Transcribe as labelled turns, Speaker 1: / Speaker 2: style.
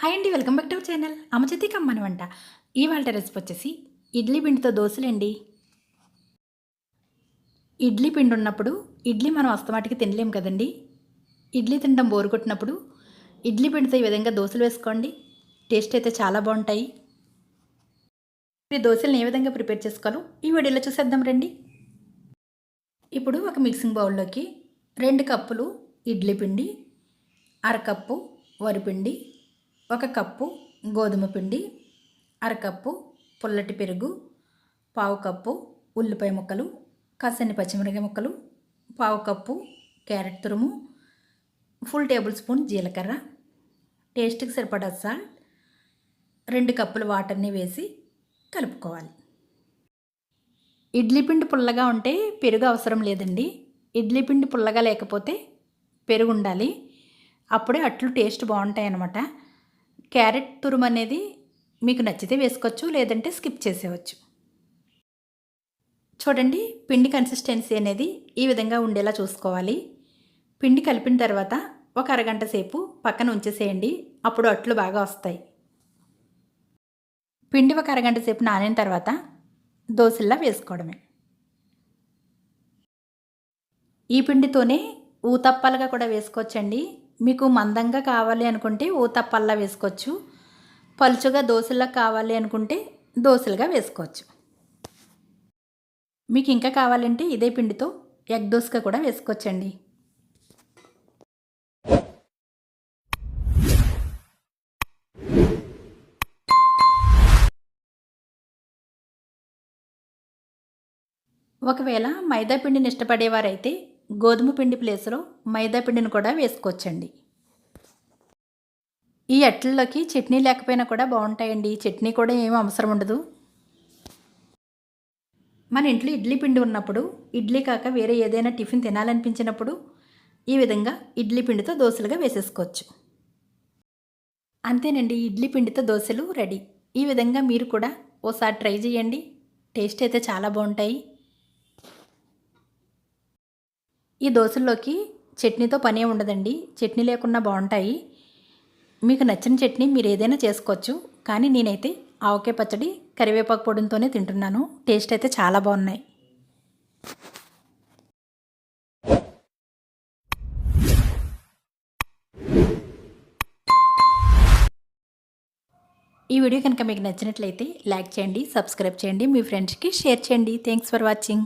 Speaker 1: Hi అండి welcome back to our channel. అమచతి కమ్మని వంట. ఇవాళ రెసిపీ వచ్చేసి ఇడ్లీ పిండితో దోశలండి. ఇడ్లీ పిండి ఉన్నప్పుడు ఇడ్లీ మనం అస్తమాటికి తినలేం కదండి. ఇడ్లీ తినడం బోరు కొట్టినప్పుడు ఇడ్లీ పిండితో ఈ విధంగా దోశలు వేసుకోండి. టేస్ట్ అయితే చాలా బాగుంటాయి. ఈ దోశలను ఏ విధంగా ప్రిపేర్ చేసుకోవాలో ఈ వీడియోలో చూసేద్దాం రండి. ఇప్పుడు ఒక మిక్సింగ్ బౌల్లోకి రెండు కప్పులు ఇడ్లీ పిండి అరకప్పు వరిపిండి ఒక కప్పు గోధుమ పిండి అరకప్పు పుల్లటి పెరుగు పావు కప్పు ఉల్లిపాయ ముక్కలు కసని పచ్చిమిరపకాయ ముక్కలు పావు కప్పు క్యారెట్ తురుము ఫుల్ టేబుల్ స్పూన్ జీలకర్ర. టేస్ట్కి సరిపడా సాల్ట్ రెండు కప్పుల వాటర్ని వేసి కలుపుకోవాలి. ఇడ్లీ పిండి పుల్లగా ఉంటే పెరుగు అవసరం లేదండి. ఇడ్లీ పిండి పుల్లగా లేకపోతే పెరుగు ఉండాలి. అప్పుడే అట్లు టేస్ట్ బాగుంటాయి అన్నమాట క్యారెట్ తురుము అనేది మీకు నచ్చితే వేసుకోవచ్చు లేదంటే స్కిప్ చేసేవచ్చు చూడండి పిండి కన్సిస్టెన్సీ అనేది ఈ విధంగా ఉండేలా చూసుకోవాలి. పిండి కలిపిన తర్వాత ఒక అరగంట సేపు పక్కన ఉంచేసేయండి అప్పుడు అట్లు బాగా వస్తాయి. పిండి ఒక అరగంట సేపు నానిన తర్వాత దోశల్లా వేసుకోవడమే. ఈ పిండితోనే ఊతప్పాలుగా కూడా వేసుకోవచ్చండి. మీకు మందంగా కావాలి అనుకుంటే ఊతప్పల్లా వేసుకోవచ్చు. పలుచుగా దోశలా కావాలి అనుకుంటే దోశలుగా వేసుకోవచ్చు. మీకు ఇంకా కావాలంటే ఇదే పిండితో ఎగ్ దోసగా కూడా వేసుకోవచ్చండి. ఒకవేళ మైదా పిండిని ఇష్టపడేవారైతే గోధుమ పిండి ప్లేస్లో మైదా పిండిని కూడా వేసుకోవచ్చండి. ఈ అట్లలోకి చట్నీ లేకపోయినా కూడా బాగుంటాయండి. చట్నీ కూడా ఏమీ అవసరం ఉండదు. మన ఇంట్లో ఇడ్లీ పిండి ఉన్నప్పుడు ఇడ్లీ కాక వేరే ఏదైనా టిఫిన్ తినాలనిపించినప్పుడు ఈ విధంగా ఇడ్లీ పిండితో దోశలుగా వేసేసుకోవచ్చు. అంతేనండి ఇడ్లీ పిండితో దోశలు రెడీ. ఈ విధంగా మీరు కూడా ఓసారి ట్రై చేయండి. టేస్ట్ అయితే చాలా బాగుంటాయి. ఈ దోశల్లోకి చట్నీతో పనే ఉండదండి. చట్నీ లేకుండా బాగుంటాయి మీకు నచ్చిన చట్నీ మీరు ఏదైనా చేసుకోవచ్చు. కానీ నేనైతే ఆవకాయ పచ్చడి కరివేపాకు పొడితోనే తింటున్నాను. టేస్ట్ అయితే చాలా బాగున్నాయి ఈ వీడియో కనుక మీకు నచ్చినట్లయితే లైక్ చేయండి సబ్స్క్రైబ్ చేయండి మీ ఫ్రెండ్స్కి షేర్ చేయండి. Thanks for watching.